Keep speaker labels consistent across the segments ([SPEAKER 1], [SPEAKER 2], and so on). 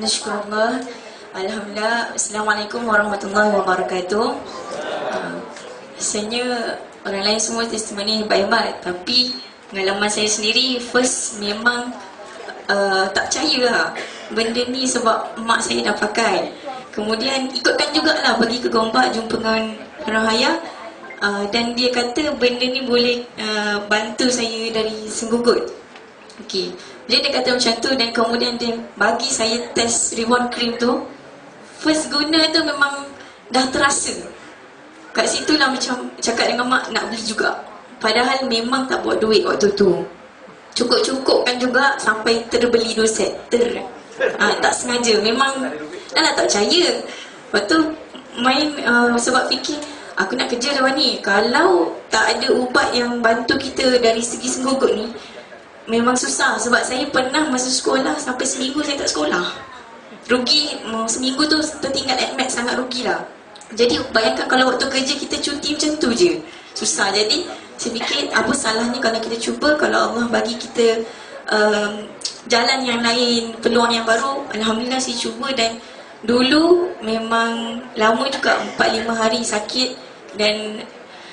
[SPEAKER 1] Nashkurullah. Alhamdulillah. Assalamualaikum warahmatullahi wabarakatuh. Uh, Rasanya orang lain semua testimoni hebat-hebat tapi pengalaman saya sendiri first memang uh, tak percaya lah benda ni sebab mak saya dah pakai kemudian ikutkan jugalah pergi ke Gombak jumpa dengan orang Haya uh, dan dia kata benda ni boleh uh, bantu saya dari senggugut Okey. Bila dia kata macam tu dan kemudian dia bagi saya test reward cream tu first guna tu memang dah terasa. Kat situ lah macam cakap dengan mak nak beli juga. Padahal memang tak buat duit waktu tu. Cukup-cukupkan juga sampai terbeli dua set. Ter. Ha, tak sengaja. Memang dah lah tak percaya. Lepas tu main uh, sebab fikir aku nak kerja lepas ni. Kalau tak ada ubat yang bantu kita dari segi senggugut ni memang susah sebab saya pernah masa sekolah sampai seminggu saya tak sekolah. Rugi seminggu tu tertinggal admit sangat rugilah. Jadi bayangkan kalau waktu kerja kita cuti macam tu je. Susah jadi saya fikir apa salahnya kalau kita cuba kalau Allah bagi kita um, jalan yang lain peluang yang baru. Alhamdulillah saya cuba dan dulu memang lama juga 4-5 hari sakit. Dan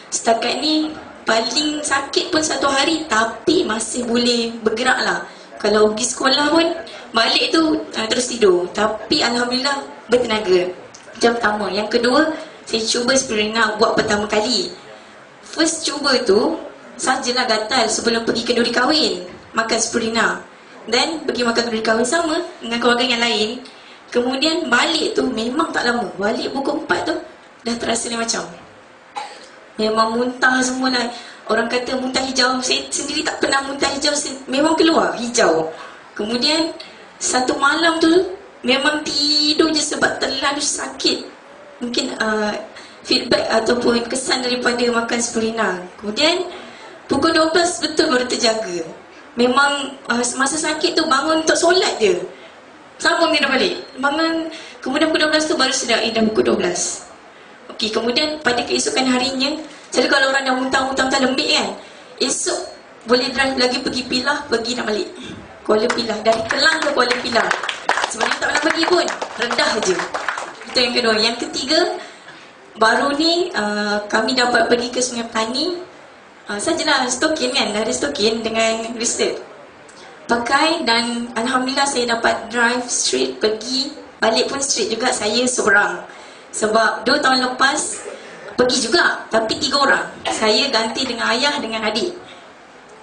[SPEAKER 1] setakat ni paling sakit pun satu hari tapi masih boleh bergerak lah. Kalau pergi sekolah pun balik tu uh, terus tidur. Tapi Alhamdulillah bertenaga. Jam pertama. Yang kedua saya cuba spirulina buat pertama kali. First cuba tu sajalah gatal sebelum pergi kenduri kahwin makan spirulina dan pergi makan kenduri kahwin sama dengan keluarga yang lain. Kemudian balik tu memang tak lama. Balik pukul 4 tu dah terasa lain macam memang muntah semua lah. Orang kata muntah hijau saya sendiri tak pernah muntah hijau. Memang keluar hijau. Kemudian satu malam tu memang tidur je sebab terlalu sakit. Mungkin uh, feedback ataupun kesan daripada makan spirulina kemudian pukul 12 betul baru terjaga. Memang uh, masa sakit tu bangun untuk solat je. Dia dah balik. Bangun kemudian pukul 12 tu baru sedar eh dah pukul 12 Okey, kemudian pada keesokan harinya Selalu kalau orang dah muntah-muntah lembik kan Esok boleh drive lagi pergi Pilah, pergi nak balik. Kuala Pilah, dari Kelang ke Kuala Pilah. Sebenarnya tak pernah pergi pun, rendah je. Itu yang kedua. Yang ketiga, baru ni uh, kami dapat pergi ke Sungai Petani. Uh, Sajalah stokin kan, dari stokin dengan research. Pakai dan Alhamdulillah saya dapat drive straight pergi Balik pun straight juga saya seorang sebab dua tahun lepas pergi juga tapi tiga orang. Saya ganti dengan ayah dengan adik.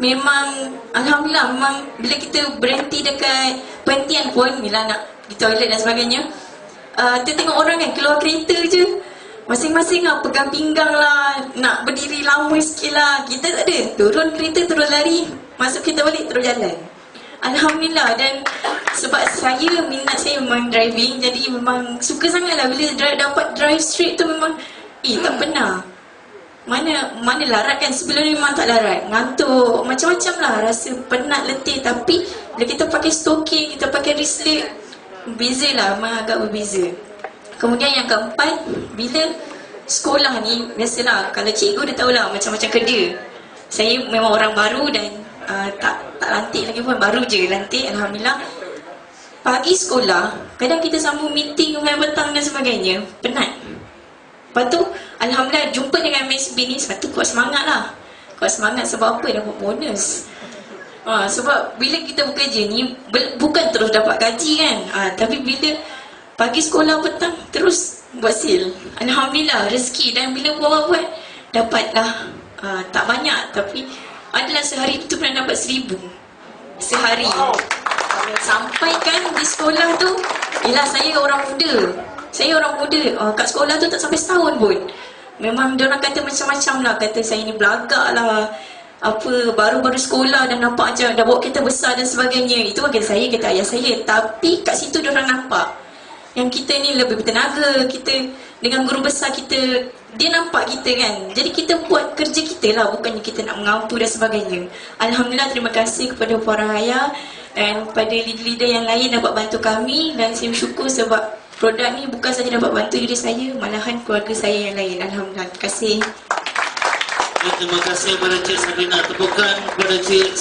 [SPEAKER 1] Memang alhamdulillah memang bila kita berhenti dekat pentian pun bila nak pergi toilet dan sebagainya uh, kita tengok orang kan keluar kereta je masing-masing lah pegang pinggang lah nak berdiri lama sikit lah kita tak ada turun kereta terus lari masuk kita balik terus jalan Alhamdulillah. Dan sebab saya minat saya memang driving jadi memang suka sangat lah bila drive, dapat drive straight tu memang eh tak pernah. Mana mana larat kan? Sebelum ni memang tak larat. Ngantuk. Macam-macam lah. Rasa penat letih. Tapi bila kita pakai stoking kita pakai wristlet beza lah. Memang agak berbeza. Kemudian yang keempat bila sekolah ni biasalah. Kalau cikgu dia tahulah macam-macam kerja. Saya memang orang baru dan uh, tak tak lantik lagi pun baru je lantik alhamdulillah. Pagi sekolah kadang kita sambung meeting sampai petang dan sebagainya. Penat. Lepas tu alhamdulillah jumpa dengan MSB ni satu kuat semangat lah. Kuat semangat sebab apa? Dapat bonus. Ha, sebab bila kita bekerja ni bukan terus dapat gaji kan? Ha, tapi bila pagi sekolah petang terus buat sale. Alhamdulillah rezeki dan bila buat-buat dapatlah. Ha, tak banyak tapi adalah sehari itu pernah dapat seribu. Sehari. Sampai kan di sekolah tu ialah saya orang muda. Saya orang muda. Uh, kat sekolah tu tak sampai setahun pun. Memang dia orang kata macam-macam lah. Kata saya ni belagak lah. Apa baru-baru sekolah dan nampak macam dah bawa kereta besar dan sebagainya. Itu kan kata saya kata ayah saya. Tapi kat situ dia orang nampak. Yang kita ni lebih bertenaga. Kita dengan guru besar kita dia nampak kita kan? Jadi kita buat kerja kita lah. Bukannya kita nak mengampu dan sebagainya. Alhamdulillah terima kasih kepada para ayah dan pada leader-leader yang lain dapat bantu kami. Dan saya bersyukur sebab produk ni bukan saja dapat bantu diri saya malahan keluarga saya yang lain. Alhamdulillah. Terima kasih.
[SPEAKER 2] Terima kasih kepada Cik Sabrina Tepukan kepada Cik